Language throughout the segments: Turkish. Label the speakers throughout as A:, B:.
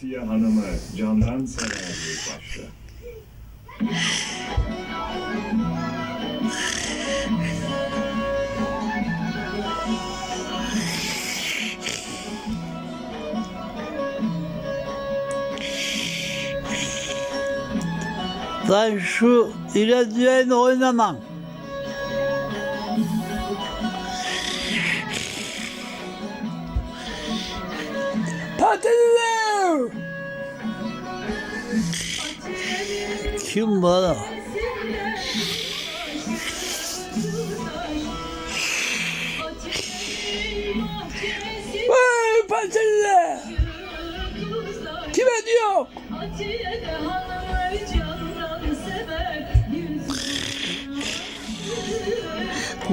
A: Tiye Hanım'ı candan sever başta.
B: Lan şu düğeni oynamam. Patates! Kim bana? Vay patates! Kime diyor?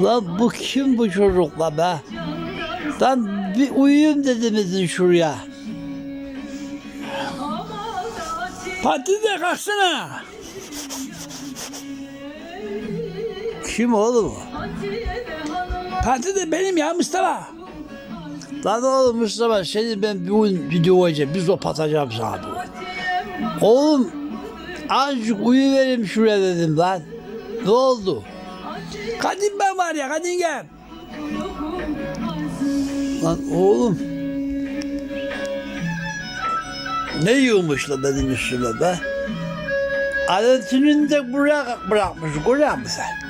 B: Lan bu kim bu çocukla be? Lan bir uyuyayım dedimizin şuraya. Pati de kalksana. Kim oğlum o? De benim ya Mustafa. Lan oğlum Mustafa seni ben oyun video oynayacağım. Bir zop atacağım sana bu. Oğlum azıcık uyuvereyim şuraya dedim lan. Ne oldu? Kadın ben var ya kadın gel. Lan oğlum. Ne yiyormuş la benim üstüme be? Alentinin de buraya bırakmış. Görüyor musun sen?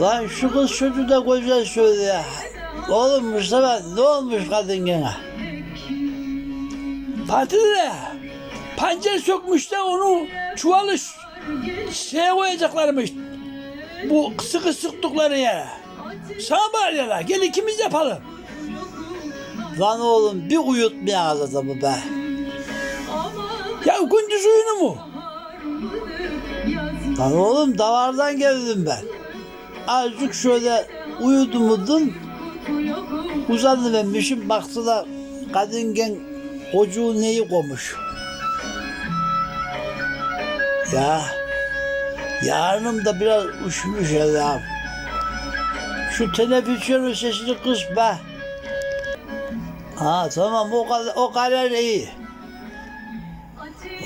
B: Lan şu kız çocuğu da güzel söylüyor. Oğlum Mustafa ne olmuş kadın gene? Partide pancar sökmüş de onu çuvalı ş- şeye koyacaklarmış. Bu sıkı sıktıkları yere. Sana la, gel ikimiz yapalım. Lan oğlum bir uyutmayacağız adamı be. Ya gündüz uyunu mu? Lan oğlum davardan geldim ben. Azıcık şöyle uyudum udum. Uzandı benmişim baktı da kadın gen kocuğu neyi koymuş. Ya yarınım da biraz üşümüş ya. Şu televizyonun sesini kıs be. Ha tamam o kadar, o kadar iyi.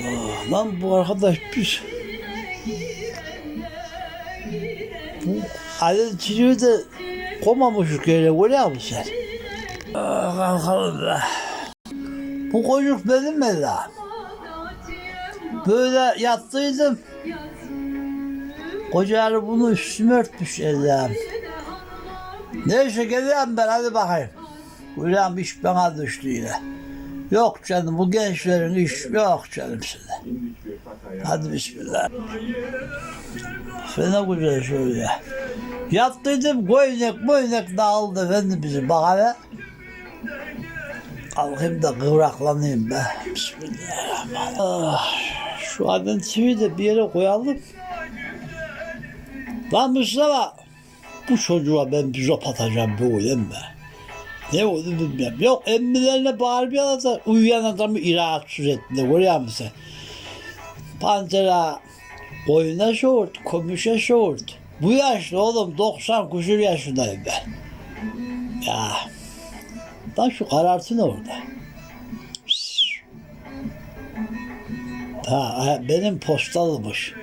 B: Oh, lan bu arkadaş bir... Bu Halil çocuğu da komamış yere musun sen? Ah, kalkalım be. Bu çocuk benim mi lan? Böyle yattıydım. Kocaları bunu üstüme örtmüş Allah'ım. Neyse geliyorum ben hadi bakayım. Ulan iş bana düştü yine. Yok canım bu gençlerin iş yok canım size. Hadi bismillah. Fena güzel şöyle. Yattıydım koynak boynak dağıldı efendim bizi bak hele. Kalkayım da kıvraklanayım be. Bismillahirrahmanirrahim. Ah, şu adın TV'yi de bir yere koyalım. Lan Mustafa bu çocuğa ben bir zop atacağım bir uyuyayım be. Ne oldu bilmiyorum. Yok emmilerine bağırmıyorlar da uyuyan adamı rahatsız ettiler. Görüyor musun? Pantera koyuna şort, komüşe şort. Bu yaşta oğlum 90 küsur yaşındayım ben. Ya. Lan şu karartı ne orada? Ha, benim postalıymış.